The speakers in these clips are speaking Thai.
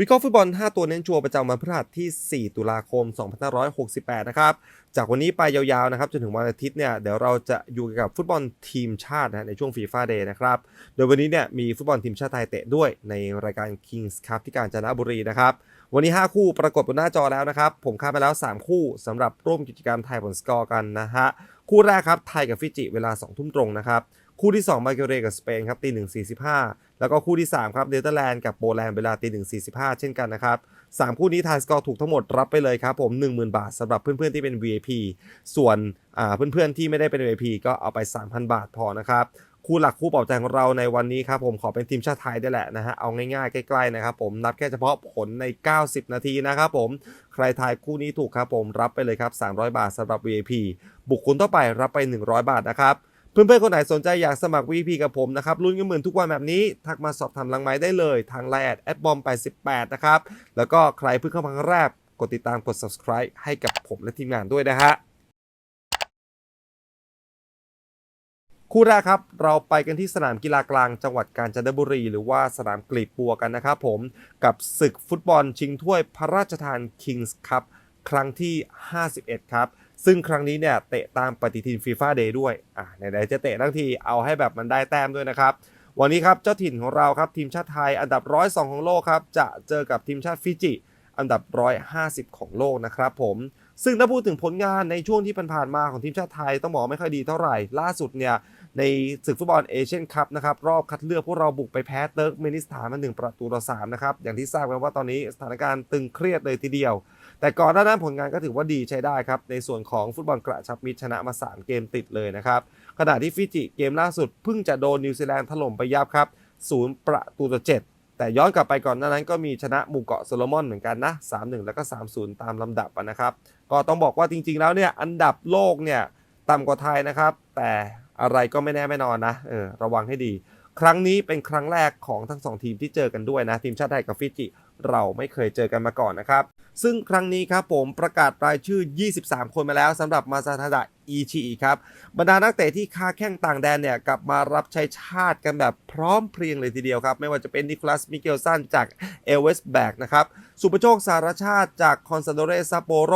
วิเคราะห์ฟุตบอล 5 ตัวเน้นชัวร์ประจำวันพฤหัสที่ 4 ตุลาคม 2568 นะครับ จากวันนี้ไปยาวๆ นะครับ จนถึงวันอาทิตย์เนี่ย เดี๋ยวเราจะอยู่กับฟุตบอลทีมชาตินะในช่วงฟีฟ่าเดย์นะครับ โดยวันนี้เนี่ยมีฟุตบอลทีมชาติไทยเตะด้วยในรายการ Kings Cup ที่กาญจนบุรีนะครับ วันนี้ 5 คู่ปรากฏบนหน้าจอแล้วนะครับ ผมคาดไปแล้ว 3 คู่สำหรับร่วมกิจกรรมไทยผลสกอร์กันนะฮะ คู่แรกครับไทยกับฟิจิเวลา 2 ทุ่มตรงนะครับ คู่ที่2มาเกเรกับสเปนครับตีหนึ่งสี่สิบห้า แล้วก็คู่ที่ 3 ครับเนเธอร์แลนด์กับโปแลนด์เวลาตีหนึ่งสี่สิบห้าเช่นกันนะครับสามคู่นี้ทายสกอร์ถูกทั้งหมดรับไปเลยครับผม 10,000 บาทสำหรับเพื่อนๆที่เป็น VIP ส่วนอ่าเพื่อนๆที่ไม่ได้เป็น VIP ก็เอาไป 3,000 บาทพอนะครับคู่หลักคู่เปลอบใจของเราในวันนี้ครับผมขอเป็นทีมชาติไทยได้แหละนะฮะเอาง่ายๆใกล้ๆนะครับผมนับแค่เฉพาะผลใน 90 นาทีนะครับผมใครทายคู่นี้ถูกครับผมรับไปเลยครับ300 บาทสำหรับ VIP บุคคลต่อไปรับไป 100 บาทนะครับ เพื่อนๆ คนไหนสนใจอยากสมัคร VIP กับผมนะครับลุ้นเงินหมื่นทุกวันแบบนี้ ทักมาสอบถามหลังไม้ได้เลยทางไลน์แอดแอดบอม88นะครับ แล้วก็ใครเพิ่งเข้ามาครั้งแรก กดติดตามกด subscribe ให้กับผมและทีมงานด้วยนะฮะคู่แรกครับ เราไปกันที่สนามกีฬากลางจังหวัดกาญจนบุรี หรือว่าสนามกลีบบัวกันนะครับผมกับศึกฟุตบอลชิงถ้วยพระราชทาน Kings Cup ครั้งที่ 51 ครับ ซึ่งครั้งนี้เนี่ยเตะตามปฏิทินฟีฟ่าเดย์ด้วยอ่าไหนๆจะเตะทั้งทีเอาให้แบบมันได้แต้มด้วยนะครับ วันนี้ครับเจ้าถิ่นของเราครับทีมชาติไทยอันดับ 102 ของโลกครับจะเจอกับทีมชาติฟิจิ อันดับ 150 ของโลกนะครับผมซึ่งถ้าพูดถึงผลงานในช่วงที่ผ่านๆมาของทีมชาติไทยต้องบอกไม่ค่อยดีเท่าไหร่ ล่าสุดเนี่ยในศึกฟุตบอลเอเชียนคัพนะครับรอบคัดเลือกพวกเราบุกไปแพ้เติร์กเมนิสถานมาหนึ่งประตูต่อสามนะครับอย่างที่ทราบกันว่าตอนนี้สถานการณ์ตึงเครียดเลยทีเดียว แต่ก่อนหน้านั้นผลงานก็ถือว่าดีใช้ได้ครับ ในส่วนของฟุตบอลกระชับมิตรชนะมา 3 เกมติดเลยนะครับ ขณะที่ฟิจิเกมล่าสุดเพิ่งจะโดนนิวซีแลนด์ถล่มไปยับครับ0ประตูต่อ7แต่ย้อนกลับไปก่อนหน้านั้นก็มีชนะหมู่เกาะโซโลมอนเหมือนกันนะ 3-1 แล้วก็ 3-0 ตามลำดับนะครับ ก็ต้องบอกว่าจริง ๆ แล้วเนี่ยอันดับโลกเนี่ยต่ำกว่าไทยนะครับ แต่อะไรก็ไม่แน่ไม่นอนนะเออระวังให้ดี ครั้งนี้เป็นครั้งแรกของทั้งสองทีมที่เจอกันด้วยนะ ทีมชาติไทยกับฟิจิ เราไม่เคยเจอกันมาก่อนนะครับ ซึ่งครั้งนี้ครับผมประกาศรายชื่อ 23 คนมาแล้วสำหรับมาซาทาดะอีชิครับบรรดานักเตะที่ค้าแข้งต่างแดนเนี่ยกลับมารับใช้ชาติกันแบบพร้อมเพรียงเลยทีเดียวครับ ไม่ว่าจะเป็นนิโคลัสมิเกลสันจากเอลเวสแบกนะครับสุปโชคสารชาติจากคอนซาโดเรซัปโปโร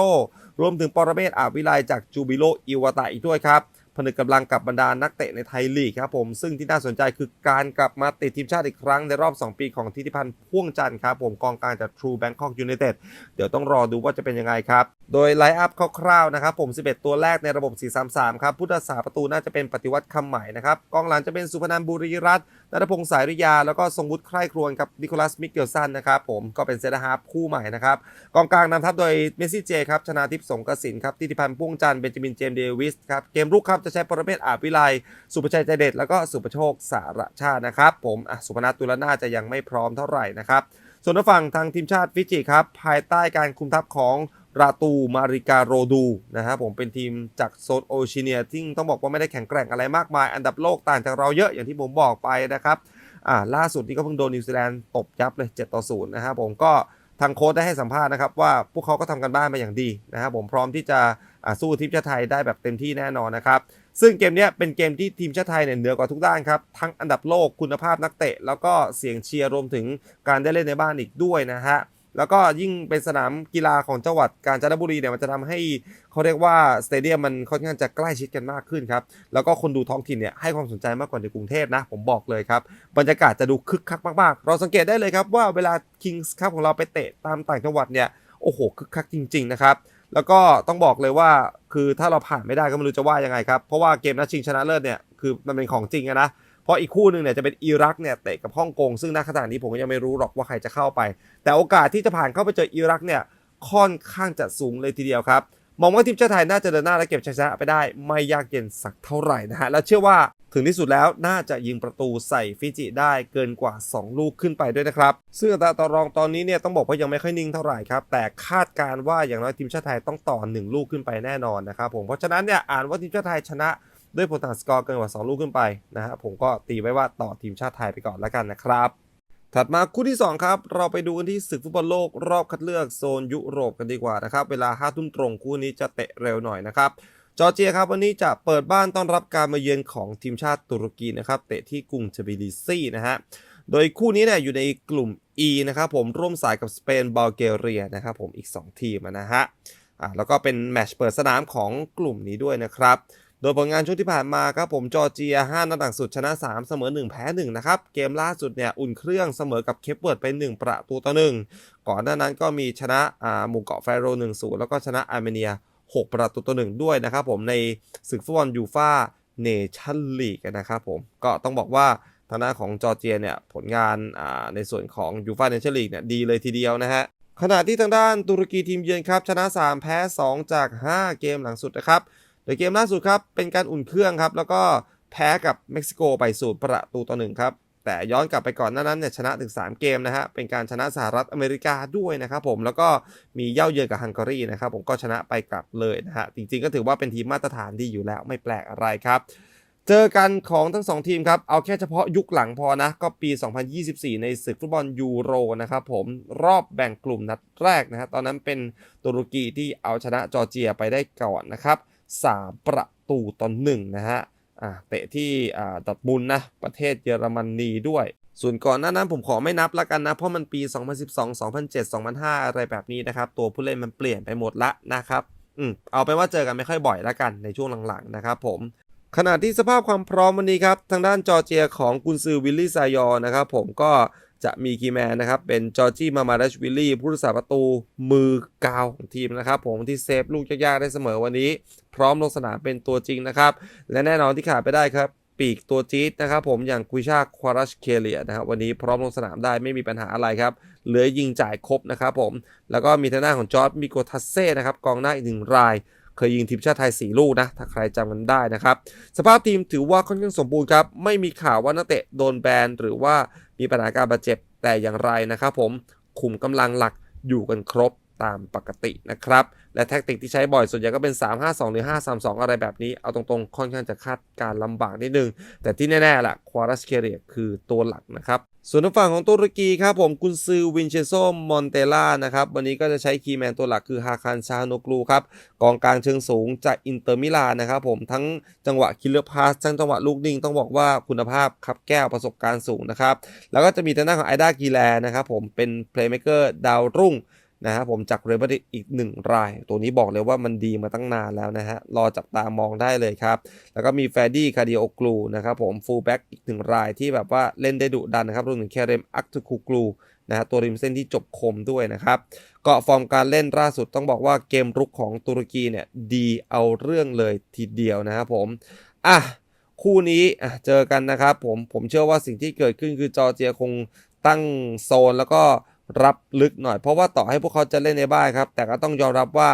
รวมถึงปรเมศอาวิไลจากจูบิโลอิวาตะอีกด้วยครับ ผนึกกำลังกับบรรดานักเตะในไทยลีกครับผมซึ่งที่น่าสนใจคือการกลับมาติดทีมชาติอีกครั้งในรอบ 2 ปีของทิติพันธ์พ่วงจันทร์ครับผมกองกลางจาก True Bangkok United เดี๋ยวต้องรอดูว่าจะเป็นยังไงครับ โดยไลน์อัพคร่าวๆนะครับผม 11 ตัวแรกในระบบ 433 ครับ พุทธศาประตูน่าจะเป็นปฏิวัติคำใหม่นะครับกองหลังจะเป็นสุพนันบุรีรัตน์นัทพงศ์สายริยา แล้วก็ทรงวุฒิใคร่ครวญกับนิโคลัสมิเกลสันนะครับผมก็เป็นเซนเตอร์ฮาร์ฟคู่ใหม่นะครับกองกลางนำทัพโดยเมสซี่เจครับชนาทิพย์สงกสินครับทิติพันธ์พ่วงจันทร์เบนจามินเจมเดวิสครับเกมรุกครับจะใช้ปรเมศอาจวิไลสุประชัยใจเด็ดแล้วก็สุประโชคสารชาตินะครับผมอะสุพนัทตุลนาจะยังไม่พร้อมเท่าไหร่นะครับส่วนฝั่งทางทีมชาติฟิจิครับภายใต้การคุมทัพของ ราตูมาริกาโรดูนะครับผมเป็นทีมจากโซนโอชียเนียที่ต้องบอกว่าไม่ได้แข็งแกร่งอะไรมากมาย อันดับโลกต่างจากเราเยอะอย่างที่ผมบอกไปนะครับอ่าล่าสุดนี่ก็เพิ่งโดนนิวซีแลนด์ตบยับเลย 7 ต่อ 0 นะครับผมก็ทางโค้ชได้ให้สัมภาษณ์นะครับว่าพวกเขาก็ทำกันบ้านมาอย่างดีนะครับผมพร้อมที่จะอ่าสู้ทีมชาติไทยได้แบบเต็มที่แน่นอนนะครับซึ่งเกมนี้เป็นเกมที่ทีมชาติไทยเนี่ยเหนือกว่าทุกด้านครับทั้งอันดับโลกคุณภาพนักเตะ แล้วก็เสียงเชียร์รวมถึงการได้เล่นในบ้านอีกด้วยนะฮะ แล้วก็ยิ่งเป็นสนามกีฬาของจังหวัดกาญจนบุรีเนี่ยมันจะทำให้เขาเรียกว่าสเตเดียมมันค่อนข้างจะใกล้ชิดกันมากขึ้นครับ แล้วก็คนดูท้องถิ่นเนี่ยให้ความสนใจมากกว่าในกรุงเทพนะ ผมบอกเลยครับ บรรยากาศจะดูคึกคักมากๆ เราสังเกตได้เลยครับว่าเวลา Kings Cup ของเราไปเตะตามต่างจังหวัดเนี่ยโอ้โหคึกคักจริง ๆ นะครับ แล้วก็ต้องบอกเลยว่าคือถ้าเราผ่านไม่ได้ก็ไม่รู้จะว่ายังไงครับเพราะว่าเกมนัดชิงชนะเลิศเนี่ยคือมันเป็นของจริงนะ เพราะอีกคู่หนึ่งเนี่ยจะเป็นอิรักเนี่ยเตะกับฮ่องกงซึ่งณขณะนี้ผมก็ยังไม่รู้หรอกว่าใครจะเข้าไป แต่โอกาสที่จะผ่านเข้าไปเจออิรักเนี่ยค่อนข้างจะสูงเลยทีเดียวครับมองว่าทีมชาติไทยน่าจะเดินหน้าและเก็บชัยชนะไปได้ไม่ยากเย็นสักเท่าไหร่นะฮะและเชื่อว่าถึงที่สุดแล้วน่าจะยิงประตูใส่ฟิจิได้เกินกว่า 2 ลูกขึ้นไปด้วยนะครับ ซึ่งอัตราต่อรองตอนนี้เนี่ยต้องบอกว่ายังไม่ค่อยนิ่งเท่าไหร่ครับ แต่คาดการว่าอย่างน้อยทีมชาติไทยต้องต่อ 1 ลูกขึ้นไปแน่นอนนะครับผมเพราะฉะนั้นเนี่ยอ่านว่าทีมชาติไทยชนะ ด้วยผลต่างสกอร์เกินกว่า 2 ลูกขึ้นไปนะฮะผมก็ตีไว้ว่าต่อทีมชาติไทยไปก่อนแล้วกันนะครับ ถัดมาคู่ที่ 2 ครับ เราไปดูกันที่ศึกฟุตบอลโลกรอบคัดเลือกโซนยุโรปกันดีกว่านะครับ เวลา5ทุ่มตรงคู่นี้จะเตะเร็วหน่อยนะครับจอร์เจียครับวันนี้จะเปิดบ้านต้อนรับการมาเยือนของทีมชาติตุรกีนะครับเตะที่กรุงเทบิลิซีนะฮะโดยคู่นี้เนี่ยอยู่ในกลุ่ม E นะครับผมร่วมสายกับสเปนบัลแกเรียนะครับผมอีก 2 ทีมนะฮะอ่าแล้วก็เป็นแมตช์เปิดสนามของกลุ่มนี้ด้วยนะครับ โดยผลงานช่วงที่ผ่านมาครับผมจอร์เจีย 5นัดหลังสุดชนะ 3 เสมอ 1 แพ้ 1 นะครับ เกมล่าสุดเนี่ยอุ่นเครื่องเสมอกับเคปเวิร์ดไป 1 ประตูต่อ 1 ก่อนหน้านั้นก็มีชนะอ่าหมู่เกาะไฟโร1-0 แล้วก็ชนะอาร์เมเนีย 6 ประตูต่อ 1 ด้วยนะครับผมในศึกฟุตบอลยูฟ่าเนชั่นลีกนะครับผมก็ต้องบอกว่าทางด้านของจอร์เจียเนี่ยผลงานอ่าในส่วนของยูฟ่าเนชั่นลีกเนี่ยดีเลยทีเดียวนะฮะขณะที่ทางด้านตุรกีทีมเยือนครับชนะ 3 แพ้ 2 จาก 5 เกมหลังสุดนะครับ โดยเกมล่าสุดครับ เป็นการอุ่นเครื่องครับ แล้วก็แพ้กับเม็กซิโกไปสูตรประตูต่อหนึ่งครับ แต่ย้อนกลับไปก่อนหน้านั้นเนี่ยชนะถึง 3 เกมนะฮะ เป็นการชนะสหรัฐอเมริกาด้วยนะครับผม แล้วก็มีเย่าเยือนกับฮังการีนะครับผมก็ชนะไปกลับเลยนะฮะ จริงๆก็ถือว่าเป็นทีมมาตรฐานดีอยู่แล้วไม่แปลกอะไรครับเจอกันของทั้ง 2 ทีมครับ เอาแค่เฉพาะยุคหลังพอนะ ก็ปี 2024 ในศึกฟุตบอลยูโรนะครับผมรอบแบ่งกลุ่มนัดแรกนะฮะตอนนั้นเป็นตุรกีที่เอาชนะจอร์เจียไปได้ก่อนนะครับ 3 ประตูต่อ1นะฮะเตะที่อ่าดอร์ทมุนด์นะประเทศเยอรมนีด้วย ส่วนก่อนหน้านั้นผมขอไม่นับละกันนะ เพราะมันปี 2012 2007 2005 อะไรแบบนี้นะครับ ตัวผู้เล่นมันเปลี่ยนไปหมดละนะครับอืมเอาเป็นว่าเจอกันไม่ค่อยบ่อยละกันในช่วงหลังๆนะครับผมขณะที่สภาพความพร้อมวันนี้ครับ ทางด้านจอร์เจียของกุนซือวิลลี่ซายอนะครับผมก็ จะมีกีแมนนะครับเป็นจอร์จี้มามาดัชวิลลี่ผู้รักษาประตูมือกาวของทีมนะครับผมที่เซฟลูกยากๆได้เสมอวันนี้ พร้อมลงสนามเป็นตัวจริงนะครับและแน่นอนที่ขาดไปได้ครับปีกตัวจี๊ดนะครับผมอย่างกุยชาควารัชเคเลียนะครับวันนี้พร้อมลงสนามได้ไม่มีปัญหาอะไรครับเหลือยิงจ่ายครบนะครับผมแล้วก็มีทางด้าของจอร์ดมิโกทัสเซ่นะครับกองหน้าอีกหนึ่งราย เคยยิงทีมชาติไทย 4 ลูกนะ ถ้าใครจำกันได้นะครับ สภาพทีมถือว่าค่อนข้างสมบูรณ์ครับ ไม่มีข่าวว่านักเตะโดนแบนหรือว่ามีปัญหาการบาดเจ็บแต่อย่างไรนะครับผม คุมกำลังหลักอยู่กันครบ ตามปกตินะครับ และแท็กติกที่ใช้บ่อยส่วนใหญ่ก็เป็น 3-5-2 หรือ 5-3-2 อะไรแบบนี้ เอาตรงๆ ค่อนข้างจะคาดการลำบากนิดนึง แต่ที่แน่ๆล่ะควารัสเคเรียคือตัวหลักนะครับส่วนทางฝั่งของตุรกีครับผมกุนซือวินเชโซมอนเตล่านะครับวันนี้ก็จะใช้คีแมนตัวหลักคือฮาคารชาโนกลูครับกองกลางเชิงสูงจากอินเตอร์มิลานนะครับผมทั้งจังหวะคิลเลอร์พาสทั้งจังหวะลูกนิ่งต้องบอกว่าคุณภาพครับแก้วประสบการณ์สูงนะครับแล้วก็จะมีทางด้านของไอดากีแลนะครับผมเป็นเพลย์เม k เกอร์ดาวรุ่ง นะครับผมจากเรเบอร์อีกหนึ่งราย ตัวนี้บอกเลยว่ามันดีมาตั้งนานแล้วนะฮะ รอจับตามองได้เลยครับ แล้วก็มีแฟดดี้คาดิโอกลูนะครับผมฟูลแบ็กอีกหนึ่งรายที่แบบว่าเล่นได้ดุดันนะครับรวมถึงแคเรมอักตุคูกลูนะฮะตัวริมเส้นที่จบคมด้วยนะครับก็ฟอร์มการเล่นล่าสุดต้องบอกว่าเกมรุกของตุรกีเนี่ยดีเอาเรื่องเลยทีเดียวนะครับผมอะคู่นี้เจอกันนะครับผมผมเชื่อว่าสิ่งที่เกิดขึ้นคือจอร์เจียคงตั้งโซนแล้วก็ รับลึกหน่อย เพราะว่าต่อให้พวกเขาจะเล่นในบ้านครับ แต่ก็ต้องยอมรับว่า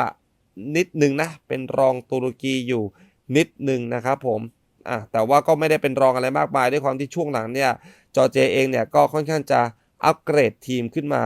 นิดหนึ่งนะ เป็นรองตุรกีอยู่นิดหนึ่งนะครับผมอะแต่ว่าก็ไม่ได้เป็นรองอะไรมากมายด้วยความที่ช่วงหลังเนี่ยจอเจเองเนี่ยก็ค่อนข้างจะอัปเกรดทีมขึ้นมา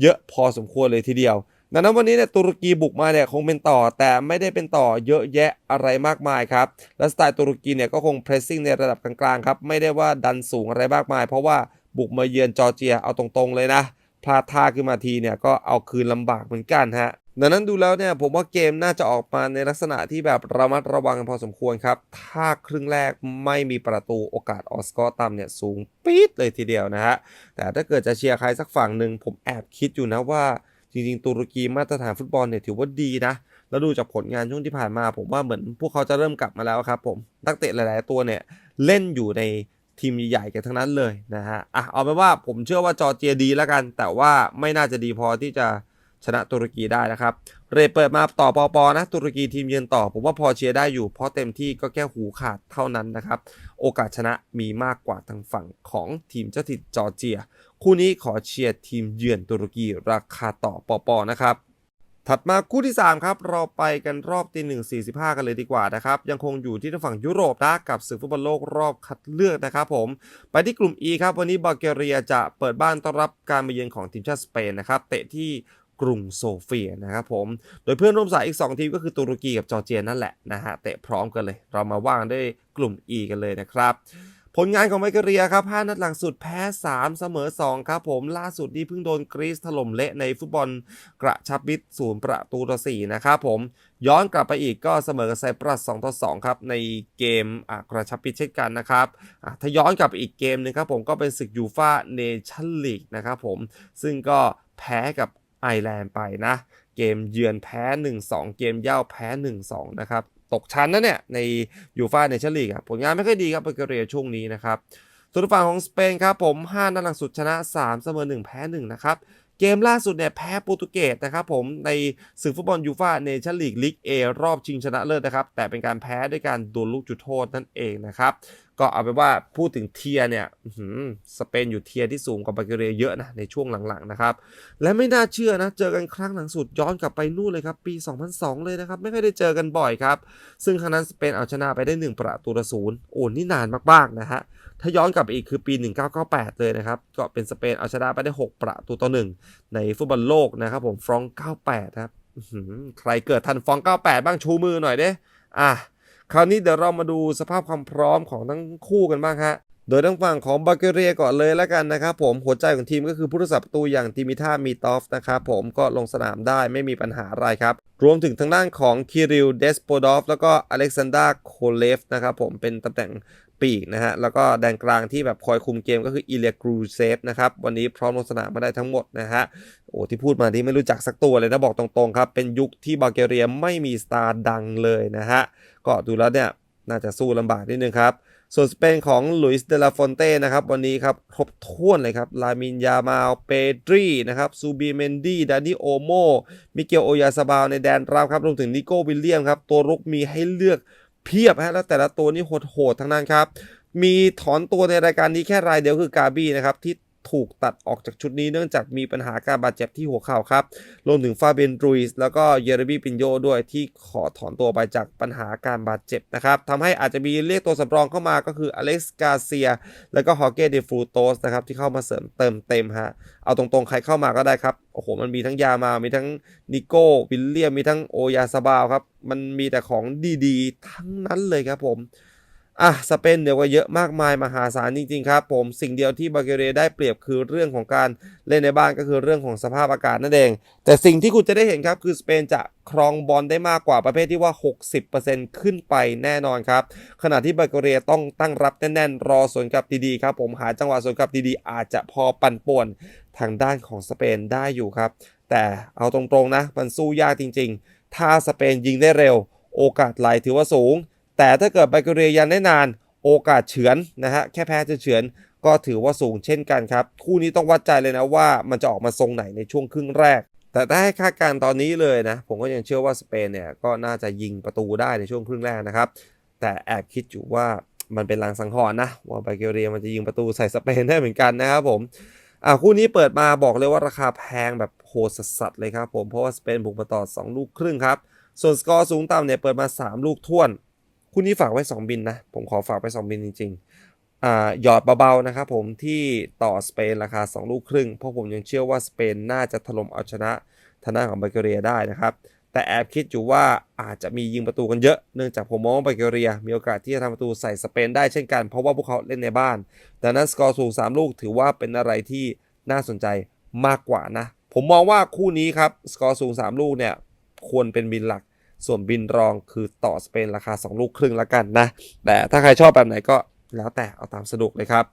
เยอะพอสมควรเลยทีเดียวดังนั้นวันนี้เนี่ยตุรกีบุกมาเนี่ยคงเป็นต่อแต่ไม่ได้เป็นต่อเยอะแยะอะไรมากมายครับ และสไตล์ตุรกีเนี่ยก็คงเพรสซิ่งในระดับกลางๆครับ ไม่ได้ว่าดันสูงอะไรมากมาย เพราะว่าบุกมาเยือนจอร์เจียเอาตรงๆเลยนะ พลาดท่าขึ้นมาทีเนี่ยก็เอาคืนลำบากเหมือนกันฮะดังนั้นดูแล้วเนี่ยผมว่าเกมน่าจะออกมาในลักษณะที่แบบระมัดระวังกันพอสมควรครับ ถ้าครึ่งแรกไม่มีประตูโอกาสออสกอร์ต่ำเนี่ยสูงปี๊ดเลยทีเดียวนะฮะ แต่ถ้าเกิดจะเชียร์ใครสักฝั่งหนึ่งผมแอบคิดอยู่นะว่าจริงๆตุรกีมาตรฐานฟุตบอลเนี่ยถือว่าดีนะ แล้วดูจากผลงานช่วงที่ผ่านมา ผมว่าเหมือนพวกเขาจะเริ่มกลับมาแล้วครับผมนักเตะหลาย ๆ ตัวเนี่ยเล่นอยู่ใน ทีมใหญ่ๆกันทั้งนั้นเลยนะฮะอะเอาเป็นว่าผมเชื่อว่าจอร์เจียดีแล้วกัน แต่ว่าไม่น่าจะดีพอที่จะชนะตุรกีได้นะครับ เรเปิดมาต่อปอปอนะตุรกีทีมเยือนต่อ ผมว่าพอเชียร์ได้อยู่เพราะเต็มที่ก็แค่หูขาดเท่านั้นนะครับ โอกาสชนะมีมากกว่าทางฝั่งของทีมเจ้าถิ่นจอร์เจีย คู่นี้ขอเชียร์ทีมเยือนตุรกีราคาต่อปอปอนะครับ ถัดมาคู่ที่ 3 ครับ เราไปกันรอบตีหนึ่งสี่สิบห้ากันเลยดีกว่านะครับ ยังคงอยู่ที่ทางฝั่งยุโรปนะกับศึกฟุตบอลโลกรอบคัดเลือกนะครับผม ไปที่กลุ่ม E ครับ วันนี้บัลแกเรียจะเปิดบ้านต้อนรับการมาเยือนของทีมชาติสเปนนะครับ เตะที่กรุงโซเฟียนะครับผม โดยเพื่อนร่วมสายอีก 2 ทีมก็คือตุรกีกับจอร์เจียนั่นแหละนะฮะ เตะพร้อมกันเลย เรามาว่างด้วยกลุ่ม E กันเลยนะครับ ผลงานของไมเกเรียครับ5นัดหลังสุดแพ้ 3 เสมอ 2 ครับผมล่าสุดนี่เพิ่งโดนกรีซถล่มเละในฟุตบอลกระชับมิตรศูนย์ประตูต่อ4นะครับผมย้อนกลับไปอีกก็เสมอกับไซปรัส2ต่อ2ครับในเกมกระชับมิตรเช่นกันนะครับถ้าย้อนกลับไปอีกเกมหนึงครับผมก็เป็นศึกยูฟาเนชั่นลีกนะครับผมซึ่งก็แพ้กับไอร์แลนด์ไปนะ เกมเยือนแพ้ 1-2 เกมเย่าแพ้ 1-2 นะครับ ตกชั้นนะเนี่ย ในยูฟ่าเนชั่นลีกผลงานไม่ค่อยดีครับเบเกเรียช่วงนี้นะครับส่วนฝั่งของสเปนครับผม 5นัดหลังสุดชนะ 3 เสมอ 1 แพ้ 1 นะครับ เกมล่าสุดเนี่ยแพ้โปรตุเกสนะครับผมในศึกฟุตบอลยูฟ่าเนชั่นลีกลีกเอรอบชิงชนะเลิศนะครับ แต่เป็นการแพ้ด้วยการโดนลูกจุดโทษนั่นเองนะครับ ก็เอาเป็นว่าพูดถึงเทียเนี่ยสเปนอยู่เทียที่สูงกว่าบัลแกเรียเยอะนะในช่วงหลังๆนะครับ และไม่น่าเชื่อนะ เจอกันครั้งหลังสุดย้อนกลับไปนู่นเลยครับ ปี 2002 เลยนะครับ ไม่ค่อยได้เจอกันบ่อยครับ ซึ่งครั้งนั้นสเปนเอาชนะไปได้ 1 ประตูต่อศูนย์โอ้นี่นานมากๆนะฮะถ้าย้อนกลับไปอีกคือปี 1998 เลยนะครับ ก็เป็นสเปนเอาชนะไปได้ 6 ประตูต่อหนึ่งในฟุตบอลโลกนะครับผมฟรองก์98ครับใครเกิดทันฟรองก์98 บ้างชูมือหน่อยเด้อะ คราวนี้เดี๋ยวเรามาดูสภาพความพร้อมของทั้งคู่กันบ้างฮะโดยทางฝั่งของบัลแกเรียก่อนเลยแล้วกันนะครับผมหัวใจของทีมก็คือผู้รักษาประตูอย่างติมิท่ามีตอฟนะครับผมก็ลงสนามได้ไม่มีปัญหาอะไรครับรวมถึงทางด้านของคิริลเดสโปดอฟแล้วก็อเล็กซานดราโคเลฟนะครับผมเป็นตำแหน่ง ปีกนะฮะ แล้วก็แดนกลางที่แบบคอยคุมเกมก็คืออิเลียกรูเซฟนะครับ วันนี้พร้อมลงสนามมาได้ทั้งหมดนะฮะ โอ้ที่พูดมาที่ไม่รู้จักสักตัวเลยนะบอกตรงๆครับ เป็นยุคที่บัลแกเรียไม่มีสตาร์ดังเลยนะฮะ ก็ดูแล้วเนี่ยน่าจะสู้ลำบากนิดนึงครับส่วนสเปนของลุยส์เดลาฟอนเต้นะครับวันนี้ครับครบถ้วนเลยครับ ลามินยามาลเปดรีนะครับซูบีเมนดี้ดานิโอโมมิเกลโอยาซาบาลในแดนรับครับรวมถึงนิโก้วิลเลียมครับ ตัวรุกมีให้เลือก เพียบฮะแล้วแต่ละตัวนี่โหดๆทั้งนั้นครับ มีถอนตัวในรายการนี้แค่รายเดียวคือกาบี้นะครับที่ ถูกตัดออกจากชุดนี้เนื่องจากมีปัญหาการบาดเจ็บที่หัวเข่าครับ รวมถึงฟาเบนรุยส์แล้วก็เยเรมีปินโยด้วยที่ขอถอนตัวไปจากปัญหาการบาดเจ็บนะครับทำให้อาจจะมีเรียกตัวสำรองเข้ามาก็คืออเล็กซ์กาเซีย แล้วก็ฮอเก้เดฟูโตสนะครับที่เข้ามาเสริมเติมเต็มฮะ เอาตรงๆ ใครเข้ามาก็ได้ครับ โอ้โห มันมีทั้งยามา มีทั้งนิโก้วิลเลียม มีทั้งโอยาซาบาวครับ มันมีแต่ของดีๆ ทั้งนั้นเลยครับผม อะสเปนเดี๋ยวก็เยอะมากมายมหาศาลจริงๆครับผมสิ่งเดียวที่บัลแกเรียได้เปรียบคือเรื่องของการเล่นในบ้านก็คือเรื่องของสภาพอากาศนั่นเอง แต่สิ่งที่คุณจะได้เห็นครับคือสเปนจะครองบอลได้มากกว่าประเภทที่ว่า 60%ขึ้นไปแน่นอนครับ ขณะที่บัลแกเรียต้องตั้งรับแน่นๆ รอสวนกลับดีๆครับ ผมหาจังหวะสวนกลับดีๆ อาจจะพอปั่นป่วนทางด้านของสเปนได้อยู่ครับ แต่เอาตรงๆนะ มันสู้ยากจริงๆ ถ้าสเปนยิงได้เร็ว โอกาสไหลถือว่าสูง แต่ถ้าเกิดบัลแกเรียยันได้นานโอกาสเฉือนนะฮะแค่แพ้จะเฉือนก็ถือว่าสูงเช่นกันครับ คู่นี้ต้องวัดใจเลยนะว่ามันจะออกมาทรงไหนในช่วงครึ่งแรก แต่ถ้าให้คาดการณ์ตอนนี้เลยนะ ผมก็ยังเชื่อว่าสเปนเนี่ยก็น่าจะยิงประตูได้ในช่วงครึ่งแรกนะครับ แต่แอบคิดอยู่ว่ามันเป็นลางสังหรณ์นะ ว่าไบัลแกเรียมันจะยิงประตูใส่สเปนได้เหมือนกันนะครับผมอ่าคู่นี้เปิดมาบอกเลยว่าราคาแพงแบบโหดสัสเลยครับผมเพราะว่าสเปนบุกมาต่อ 2 ลูกครึ่งครับส่วนสกอร์สูงต่ำเนี่ยเปิดมา 3 ลูกท่วน คู่นี้ฝากไว้ 2 บินนะ ผมขอฝากไว้2บินจริงๆอ่าหยอดเบาๆนะครับผมที่ต่อสเปนราคา 2 ลูกครึ่ง เพราะผมยังเชื่อว่าสเปนน่าจะถล่มเอาชนะทางด้านของบัลแกเรียได้นะครับ แต่แอบคิดอยู่ว่าอาจจะมียิงประตูกันเยอะ เนื่องจากผมมองว่าบัลแกเรีย มีโอกาสที่จะทำประตูใส่สเปนได้เช่นกันเพราะว่าพวกเขาเล่นในบ้านดังนั้นสกอร์สูง 3 ลูกถือว่าเป็นอะไรที่น่าสนใจมากกว่านะ ผมมองว่าคู่นี้ครับสกอร์สูง 3 ลูกเนี่ยควรเป็นบินหลัก ส่วนบินรองคือต่อสเปนราคา 2 ลูกครึ่งละกันนะ แต่ถ้าใครชอบแบบไหนก็แล้วแต่เอาตามสะดวกเลยครับ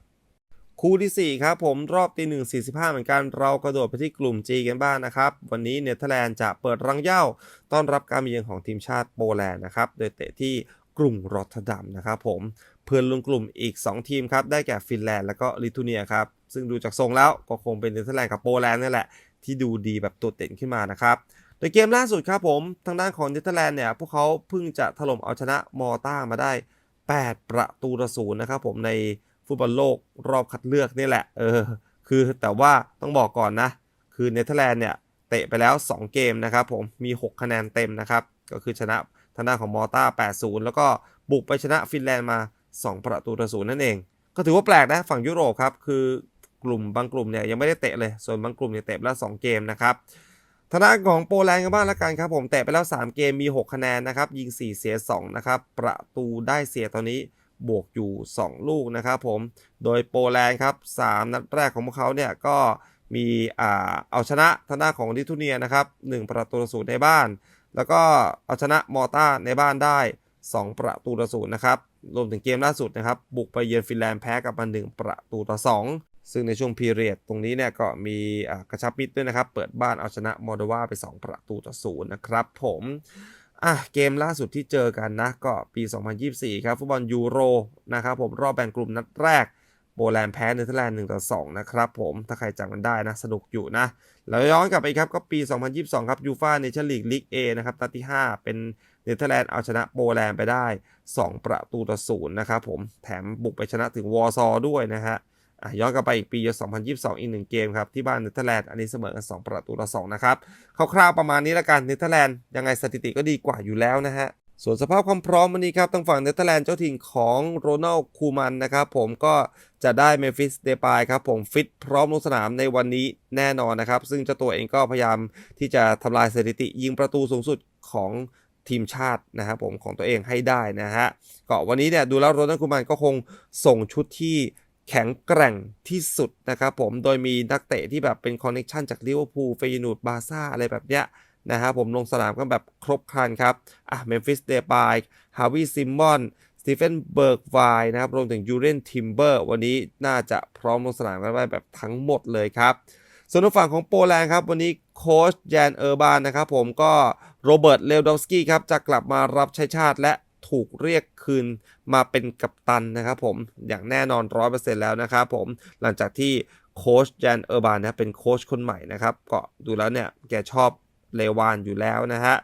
คู่ที่ 4 ครับผมรอบตีหนึ่งสี่สิบห้าเหมือนกันเรากระโดดไปที่กลุ่ม G กันบ้างนะครับ วันนี้เนเธอร์แลนด์จะเปิดรังเย้าต้อนรับการมาเยือนของทีมชาติโปแลนด์นะครับโดยเตะที่กรุงรอตเทอร์ดัมนะครับผมเพื่อนร่วมกลุ่มอีก 2 ทีมครับได้แก่ฟินแลนด์แล้วก็ลิทัวเนียครับซึ่งดูจากทรงแล้วก็คงเป็นเนเธอร์แลนด์กับโปแลนด์นี่แหละที่ดูดีแบบตัวเด่นขึ้นมานะครับ โดยเกมล่าสุดครับผม ทางด้านของเนเธอร์แลนด์เนี่ยพวกเขาเพิ่งจะถล่มเอาชนะมอร์ต้ามาได้ 8 ประตูต่อศูนย์นะครับผมในฟุตบอลโลกรอบคัดเลือกนี่แหละเออคือแต่ว่าต้องบอกก่อนนะ คือเนเธอร์แลนด์เนี่ยเตะไปแล้ว 2 เกมนะครับผมมี 6 คะแนนเต็มนะครับ ก็คือชนะทางด้านของมอร์ต้า8-0 แล้วก็บุกไปชนะฟินแลนด์มา 2 ประตูต่อศูนย์นั่นเอง ก็ถือว่าแปลกนะฝั่งยุโรปครับคือกลุ่มบางกลุ่มเนี่ยยังไม่ได้เตะเลย ส่วนบางกลุ่มเนี่ยเตะแล้ว 2 เกมนะครับ ทางด้านของโปแลนด์กันบ้างละกันครับผมเตะไปแล้ว 3 เกมมี 6 คะแนนนะครับ ยิง 4 เสีย 2 นะครับ ประตูได้เสียตอนนี้บวกอยู่ 2 ลูกนะครับผมโดยโปแลนด์ครับ 3 นัดแรกของพวกเขาเนี่ยก็มีอ่าเอาชนะทางด้านของลิทัวเนียนะครับ 1 ประตูต่อศูนย์ในบ้าน แล้วก็เอาชนะมอร์ตาในบ้านได้ 2 ประตูต่อศูนย์นะครับรวมถึงเกมล่าสุดนะครับบุกไปเยือนฟินแลนด์แพ้กับมา1ประตูต่อ2 ซึ่งในช่วงพีเรียดตรงนี้เนี่ยก็มีกระชับมิตรด้วยนะครับ เปิดบ้านเอาชนะมอลโดวาไป 2 ประตูต่อศูนย์นะครับผมอะเกมล่าสุดที่เจอกันนะ ก็ปี 2024 ครับ ฟุตบอลยูโรนะครับผมรอบแบ่งกลุ่มนัดแรกโปแลนด์แพ้เนเธอร์แลนด์1ต่อ2นะครับผมถ้าใครจำกันได้นะ สนุกอยู่นะ แล้วย้อนกลับไปครับก็ปี 2022 ครับยูฟ่าเนชั่นลีกลีก A นะครับนัดที่ 5 เป็นเนเธอร์แลนด์เอาชนะโปแลนด์ไปได้ 2 ประตูต่อศูนย์นะครับผมแถมบุกไปชนะถึงวอร์ซอด้วยนะฮะ อะย้อนกลับไปอีกปี2022 อีกหนึ่งเกมครับ ที่บ้านเนเธอร์แลนด์อันนี้เสมอกัน 2 ประตูต่อ2นะครับคร่าวๆประมาณนี้ละกันเนเธอร์แลนด์ยังไงสถิติก็ดีกว่าอยู่แล้วนะฮะส่วนสภาพความพร้อมวันนี้ครับทางฝั่งเนเธอร์แลนด์เจ้าถิ่นของโรนัลคูมันนะครับผมก็จะได้เมฟิสเดปายครับผมฟิตพร้อมลงสนามในวันนี้แน่นอนนะครับ ซึ่งเจ้าตัวเองก็พยายามที่จะทำลายสถิติยิงประตูสูงสุดของทีมชาตินะครับผมของตัวเองให้ได้นะฮะก็วันนี้เนี่ยดูแล้วโรนัลคูมันก็คงส่งชุดที่ แข็งแกร่งที่สุดนะครับผม โดยมีนักเตะที่แบบเป็นคอนเนคชันจากลิเวอร์พูลเฟยนูดบาซ่าอะไรแบบเนี้ยนะครับผมลงสนามกันแบบครบครันครับ อะเมมฟิสเดปายฮาวิซิมมอนสตีเฟนเบิร์กไวนะครับรวมถึงยูเรนทิมเบอร์วันนี้น่าจะพร้อมลงสนามกันไปแบบทั้งหมดเลยครับ ส่วนทางฝั่งของโปแลนด์ครับ วันนี้โค้ชแยนเออร์บานนะครับผมก็โรเบิร์ตเลวดอฟสกี้ครับจะกลับมารับใช้ชาติและ ถูกเรียกคืนมาเป็นกัปตันนะครับผมอย่างแน่นอน 100%แล้วนะครับผมหลังจากที่โค้ชแจนเออร์บานนะเป็นโค้ชคนใหม่นะครับก็ดูแล้วเนี่ยแกชอบเลวานอยู่แล้วนะฮะ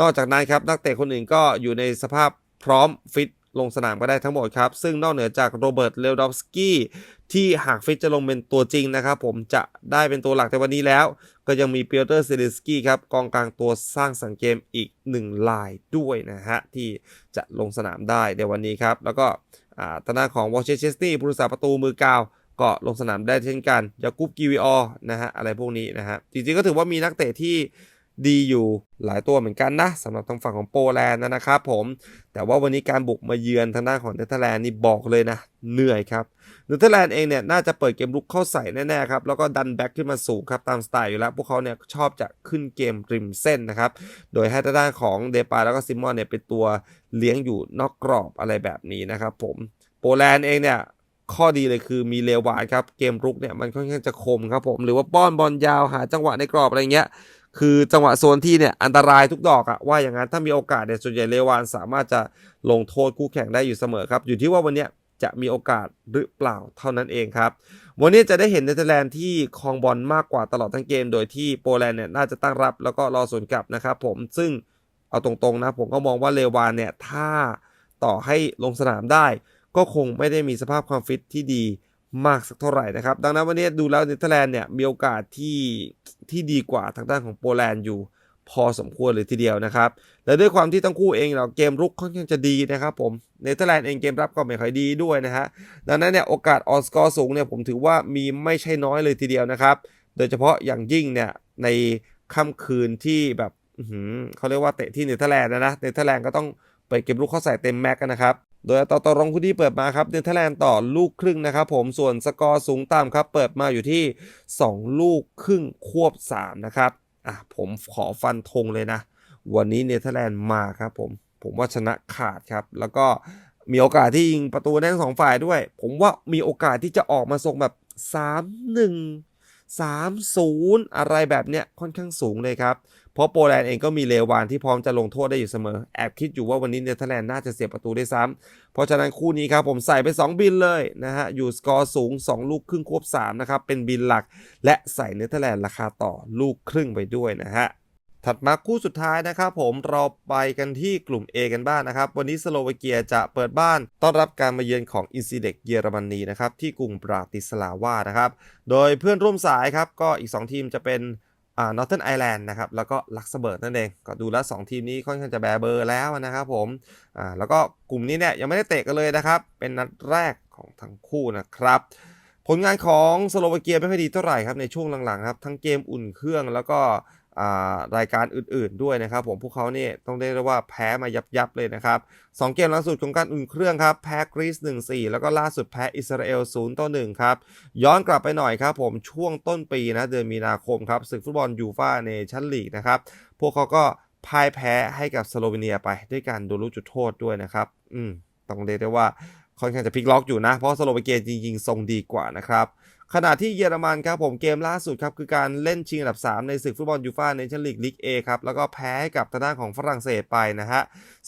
นอกจากนั้นครับนักเตะคนอื่นก็อยู่ในสภาพพร้อมฟิต ลงสนามก็ได้ทั้งหมดครับ ซึ่งนอกเหนือจากโรเบิร์ตเลวดอฟสกี้ที่หากฟิตจะลงเป็นตัวจริงนะครับ ผมจะได้เป็นตัวหลักในวันนี้แล้ว ก็ยังมีเปียเตอร์เซเลสกี้ครับกองกลางตัวสร้างสังเกมอีก 1 ลายด้วยนะฮะ ที่จะลงสนามได้ในวันนี้ครับ แล้วก็อ่าทาของวอชเชสตี้ผู้รักษาประตูมือกาวก็ลงสนามได้เช่นกันยากุบกิวิออนะฮะอะไรพวกนี้นะฮะจริงๆก็ถือว่ามีนักเตะที่ ดีอยู่หลายตัวเหมือนกันนะสำหรับทางฝั่งของโปแลนด์นะครับผมแต่ว่าวันนี้การบุกมาเยือนทางด้านของเนเธอร์แลนด์นี่บอกเลยนะ เหนื่อยครับเนเธอร์แลนด์เองเนี่ยน่าจะเปิดเกมลุกเข้าใส่แน่ๆครับแล้วก็ดันแบ็กขึ้นมาสูงครับตามสไตล์อยู่แล้ว พวกเขาเนี่ยชอบจะขึ้นเกมริมเส้นนะครับโดยให้ทางด้านของเดปาแล้วก็ซิมอนเนี่ยเป็นตัวเลี้ยงอยู่นอกกรอบอะไรแบบนี้นะครับผมโปแลนด์เองเนี่ยข้อดีเลยคือมีเลวานครับเกมรุกเนี่ยมันค่อนข้างจะคมครับผมหรือว่าป้อนบอลยาวหาจังหวะในกรอบอะไรเงี้ย คือจังหวะโซนที่เนี่ยอันตรายทุกดอกอะว่าอย่างนั้นถ้ามีโอกาสเนี่ยส่วนใหญ่เลวานสามารถจะลงโทษคู่แข่งได้อยู่เสมอครับ อยู่ที่ว่าวันนี้จะมีโอกาสหรือเปล่าเท่านั้นเองครับ วันนี้จะได้เห็นเนเธอร์แลนด์ที่ครองบอลมากกว่าตลอดทั้งเกม โดยที่โปแลนด์เนี่ยน่าจะตั้งรับแล้วก็รอสวนกลับนะครับผมซึ่งเอาตรงๆนะผมก็มองว่าเลวานเนี่ยถ้าต่อให้ลงสนามได้ ก็คงไม่ได้มีสภาพความฟิตที่ดี มากสักเท่าไหร่นะครับ ดังนั้นวันนี้ดูแล้วเนเธอร์แลนด์เนี่ยมีโอกาสที่ที่ดีกว่าทางด้านของโปแลนด์อยู่พอสมควรเลยทีเดียวนะครับ และด้วยความที่ทั้งคู่เองเราเกมรุกค่อนข้างจะดีนะครับผม เนเธอร์แลนด์เองเกมรับก็ไม่ค่อยดีด้วยนะฮะ ดังนั้นเนี่ยโอกาสออสกอร์สูงเนี่ยผมถือว่ามีไม่ใช่น้อยเลยทีเดียวนะครับ โดยเฉพาะอย่างยิ่งเนี่ยในค่ำคืนที่แบบเขาเรียกว่าเตะที่เนเธอร์แลนด์นะนะ เนเธอร์แลนด์ก็ต้องไปเก็บลูกเข้าใส่เต็มแม็กกันนะครับ โดยต่อต่อรองคู่ที่เปิดมาครับเนเธอร์แลนด์ต่อลูกครึ่งนะครับผมส่วนสกอร์สูงต่ำครับ เปิดมาอยู่ที่ 2 ลูกครึ่งควบ 3 นะครับอะผมขอฟันธงเลยนะ วันนี้เนเธอร์แลนด์มาครับผมผมว่าชนะขาดครับ แล้วก็มีโอกาสที่ยิงประตูได้ทั้งสองฝ่ายด้วย ผมว่ามีโอกาสที่จะออกมาส่งแบบ 3-1 3-0 อะไรแบบเนี้ยค่อนข้างสูงเลยครับ เพราะโปแลนด์เองก็มีเลวานที่พร้อมจะลงโทษได้อยู่เสมอ แอบคิดอยู่ว่าวันนี้เนเธอร์แลนด์น่าจะเสียประตูได้ซ้ำเพราะฉะนั้นคู่นี้ครับผมใส่ไป 2 บินเลยนะฮะ อยู่สกอร์สูง 2 ลูกครึ่งควบ3นะครับ เป็นบินหลัก และใส่เนเธอร์แลนด์ราคาต่อลูกครึ่งไปด้วยนะฮะถัดมาคู่สุดท้ายนะครับผมเราไปกันที่กลุ่ม A กันบ้างนนะครับ วันนี้สโลวาเกียจะเปิดบ้าน ต้อนรับการมาเยือนของอินซิเด็กเยอรมนีนะครับที่กรุงบราติสลาวานะครับ โดยเพื่อนร่วมสายครับก็อีก 2 ทีมจะเป็น อ่านอร์เทนไอแลนด์นะครับแล้วก็ลักเซเบิร์กนั่นเอง ก็ดูแล้ว 2 ทีมนี้ค่อนข้างจะแบเบอร์แล้วนะครับผมอ่าแล้วก็กลุ่มนี้เนี่ยยังไม่ได้เตะกันเลยนะครับ เป็นนัดแรกของทั้งคู่นะครับ ผลงานของสโลวาเกียไม่ค่อยดีเท่าไหร่ครับในช่วงหลังๆครับทั้งเกมอุ่นเครื่องแล้วก็ รายการอื่นๆด้วยนะครับ ผมพวกเขาเนี่ยต้องเรียกว่าแพ้มายับยับๆเลยนะครับสองเกมล่าสุดของการอุ่นเครื่องครับ แพ้กรีซ1-4 แล้วก็ล่าสุดแพ้อิสราเอล0ต่อ1ครับ ย้อนกลับไปหน่อยครับผมช่วงต้นปีนะเดือนมีนาคมครับศึกฟุตบอลยูฟ่าเนชั่นลีกนะครับ พวกเขาก็พ่ายแพ้ให้กับสโลวีเนียไปด้วยการโดนลูกจุดโทษด้วยนะครับ อืมต้องเรียกได้ว่าค่อนข้างจะพลิกล็อกอยู่นะ เพราะสโลวีเนียจริงๆทรงดีกว่านะครับ ขณะที่เยอรมันครับผมเกมล่าสุดครับคือการเล่นชิงอันดับ 3 ในศึกฟุตบอลยูฟ่าเนชั่นลีกลีกเอครับแล้วก็แพ้กับทางด้านของฝรั่งเศสไปนะฮะ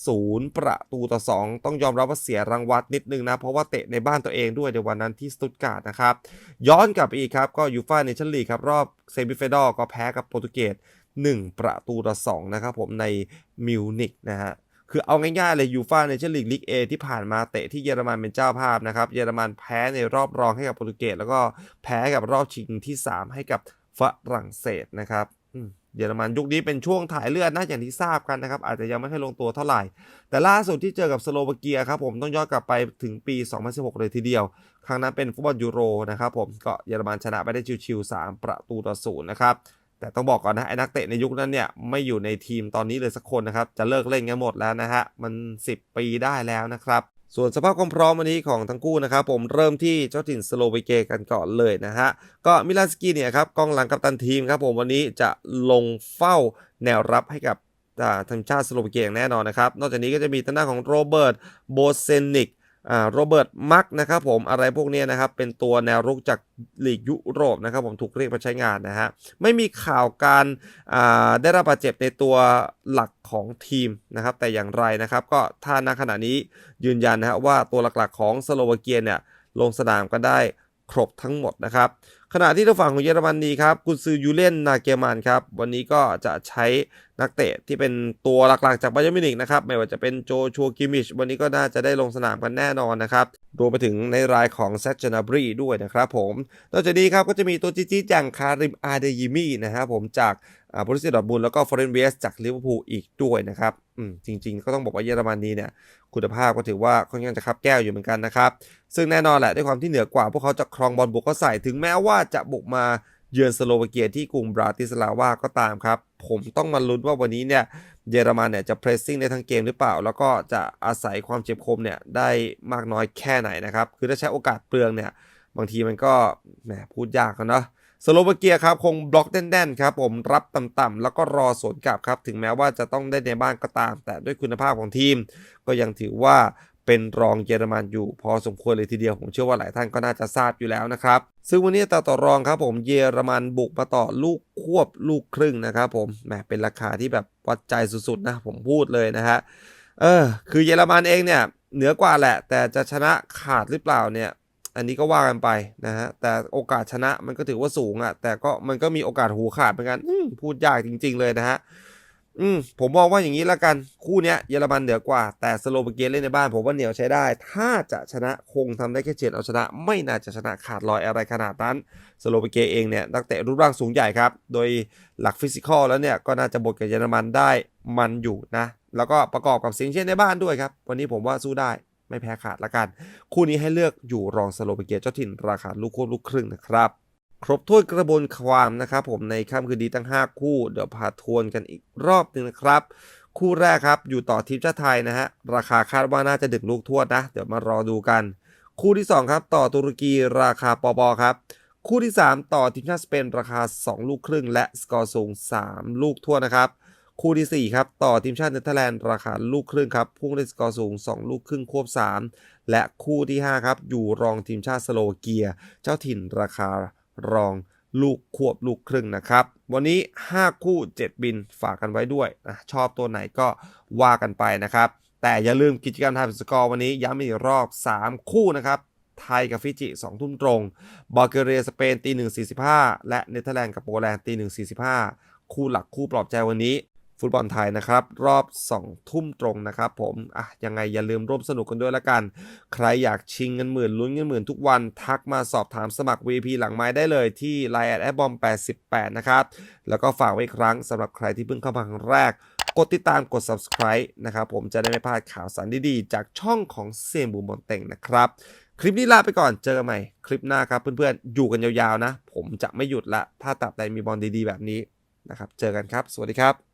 ศูนย์ประตูต่อ 2 ต้องยอมรับว่าเสียรางวัลนิดนึงนะ เพราะว่าเตะในบ้านตัวเองด้วยในวันนั้นที่สตุตการ์ดนะครับย้อนกลับไปอีกครับก็ยูฟ่าเนชั่นลีกครับรอบเซมิฟิแนลก็แพ้กับโปรตุเกส1 ประตูต่อ2นะครับผมในมิวนิกนะฮะ คือเอาง่ายๆเลยยูฟ่าเนชั่นลีกลีกเอที่ผ่านมาเตะที่เยอรมันเป็นเจ้าภาพนะครับ เยอรมันแพ้ในรอบรองให้กับโปรตุเกสแล้วก็แพ้กับรอบชิงที่ 3 ให้กับฝรั่งเศสนะครับเยอรมันยุคนี้เป็นช่วงถ่ายเลือดนะอย่างที่ทราบกันนะครับ อาจจะยังไม่ค่อยลงตัวเท่าไหร่ แต่ล่าสุดที่เจอกับสโลวาเกียครับผมต้องย้อนกลับไปถึงปี 2016 เลยทีเดียว ครั้งนั้นเป็นฟุตบอลยูโรนะครับผมก็เยอรมันชนะไปได้ชิวๆ3 ประตูต่อศูนย์นะครับ แต่ต้องบอกก่อนนะไอ้นักเตะในยุคนั้นเนี่ยไม่อยู่ในทีมตอนนี้เลยสักคนนะครับ จะเลิกเล่นกันหมดแล้วนะฮะมัน 10 ปีได้แล้วนะครับ ส่วนสภาพความพร้อมวันนี้ของทั้งคู่นะครับผมเริ่มที่เจ้าถิ่นสโลวีเกกันก่อนเลยนะฮะก็มิลานสกี้เนี่ยครับกองหลังกัปตันทีมครับผมวันนี้จะลงเฝ้าแนวรับให้กับอ่าทีมชาติสโลวีเกอย่างแน่นอนนะครับนอกจากนี้ก็จะมีทางด้านของโรเบิร์ตโบเซนิก โรเบิร์ตมักนะครับผมอะไรพวกนี้นะครับเป็นตัวแนวรุกจากลีกยุโรปนะครับผมถูกเรียกมาใช้งานนะฮะไม่มีข่าวการอ่าได้รับบาดเจ็บในตัวหลักของทีมนะครับแต่อย่างไรนะครับก็ถ้าณขณะนี้ยืนยันนะฮะว่าตัวหลักๆของสโลวาเกียเนี่ยลงสนามก็ได้ครบทั้งหมดนะครับ ขณะที่ทางฝั่งของเยอรมนีครับกุนซือยูเลนนาเกมันครับวันนี้ก็จะใช้นักเตะที่เป็นตัวหลักๆ จากบาเยร์มินิกนะครับไม่ว่าจะเป็นโจชัวกิมิชวันนี้ก็น่าจะได้ลงสนามกันแน่นอนนะครับรวมไปถึงในรายของแซจนาบรีด้วยนะครับผมนอกจากนี้ครับก็จะมีตัวจีจีจังคาริมอาเดยิมีนะครับผมจาก บรูเซียดอทมุนแล้วก็ฟอร์เรนเวสจากลิเวอร์พูลอีกด้วยนะครับอืมจริงๆ ก็ต้องบอกว่าเยอรมนีเนี่ยคุณภาพก็ถือว่าค่อนข้างจะคับแก้วอยู่เหมือนกันนะครับ ซึ่งแน่นอนแหละด้วยความที่เหนือกว่า พวกเขาจะครองบอลบุกก็ใส่ถึงแม้ว่าจะบุกมาเยือนสโลวาเกียที่กรุงบราติสลาวาก็ตามครับ ผมต้องมาลุ้นว่าวันนี้เนี่ยเยอรมันเนี่ยจะเพรสซิ่งได้ทั้งเกมหรือเปล่า แล้วก็จะอาศัยความเจ็บคมเนี่ยได้มากน้อยแค่ไหนนะครับคือถ้าใช้โอกาสเปลืองเนี่ยบางทีมันก็แหมพูดยากอะเนาะ สโลวาเกียครับคงบล็อกแน่นๆครับผมรับต่ำๆแล้วก็รอสวนกลับครับ ถึงแม้ว่าจะต้องได้ในบ้านก็ตาม แต่ด้วยคุณภาพของทีม ก็ยังถือว่าเป็นรองเยอรมันอยู่พอสมควรเลยทีเดียว ผมเชื่อว่าหลายท่านก็น่าจะทราบอยู่แล้วนะครับ ซึ่งวันนี้ต่อต่อรองครับผมเยอรมันบุกมาต่อลูกควบลูกครึ่งนะครับผมแหมเป็นราคาที่แบบวัดใจสุดๆนะผมพูดเลยนะฮะเออคือเยอรมันเองเนี่ยเหนือกว่าแหละ แต่จะชนะขาดหรือเปล่าเนี่ย อันนี้ก็ว่ากันไปนะฮะ แต่โอกาสชนะมันก็ถือว่าสูงอะ่ะแต่ก็มันก็มีโอกาสหูขาดเหมือนกันพูดยากจริง ๆ เลยนะฮะอืมผมมองว่าอย่างนี้ละกันคู่เนี้ยเยอรมันเหนือกว่า แต่สโลวาเกียเล่นในบ้าน ผมว่าเหนียวใช้ได้ ถ้าจะชนะคงทำได้แค่เฉียดเอาชนะ ไม่น่าจะชนะขาดลอยอะไรขนาดนั้นสโลวาเกียเองเนี่ยนักเตะรูปร่างสูงใหญ่ครับ โดยหลักฟิสิกอลแล้วเนี่ยก็น่าจะบดกับเยอรมันได้มันอยู่นะ แล้วก็ประกอบกับเสียงเชียร์ในบ้านด้วยครับ วันนี้ผมว่าสู้ได้ ไม่แพ้ขาดละกัน คู่นี้ให้เลือกอยู่รองสโลวาเกียเจ้าถิ่นราคาลูกควบลูกครึ่งนะครับ ครบถ้วนกระบวนความนะครับผมในค่ำคืนดีทั้ง 5 คู่ เดี๋ยวพาทวนกันอีกรอบหนึ่งนะครับ คู่แรกครับอยู่ต่อทีมชาติไทยนะฮะราคาคาดว่าน่าจะดึกลูกทั่วนะ เดี๋ยวมารอดูกัน คู่ที่ 2 ครับ ต่อตุรกีราคาปอปอครับคู่ที่ 3 ต่อทีมชาติสเปนราคา 2 ลูกครึ่ง และสกอร์สูง 3 ลูกทั่วนะครับ คู่ที่ 4 ครับ ต่อทีมชาติเนเธอร์แลนด์ราคาลูกครึ่งครับ พุ่งด้สกอร์สูง 2 ลูกครึ่งควบ 3 และคู่ที่ 5 ครับ อยู่รองทีมชาติสโลวาเกีย เจ้าถิ่นราคารองลูกควบลูกครึ่งนะครับ วันนี้ 5 คู่ 7 บินฝากกันไว้ด้วยนะชอบตัวไหนก็ว่ากันไปนะครับ แต่อย่าลืมกิจกรรมทายสกอร์วันนี้ย้ำอีกรอบ 3 คู่นะครับไทยกับฟิจิ 2 ทุ่มตรง บอลแกเรียสเปนตี1.45และเนเธอร์แลนด์กับโปแลนด์ตี1.45คู่หลักคู่ปลอบใจวันนี้ ฟุตบอลไทยนะครับ รอบ 2 ทุ่มตรงนะครับผมอะยังไงอย่าลืมร่วมสนุกกันด้วยละกัน ใครอยากชิงเงินหมื่นลุ้นเงินหมื่นทุกวัน ทักมาสอบถามสมัคร VP หลังไม้ได้เลยที่ Line แอดบอม88 นะครับ แล้วก็ฝากไว้อีกครั้งสำหรับใครที่เพิ่งเข้ามาครั้งแรก กดติดตามกด subscribe นะครับผมจะได้ไม่พลาดข่าวสารดีๆ จากช่องของเซมบูมบอนเต็งนะครับคลิปนี้ลาไปก่อน เจอกันใหม่ คลิปหน้าครับเพื่อนๆ อยู่กันยาวๆนะ ผมจะไม่หยุดละ ถ้าตับใดมีบอลดีๆ แบบนี้นะครับ เจอกันครับ สวัสดีครับ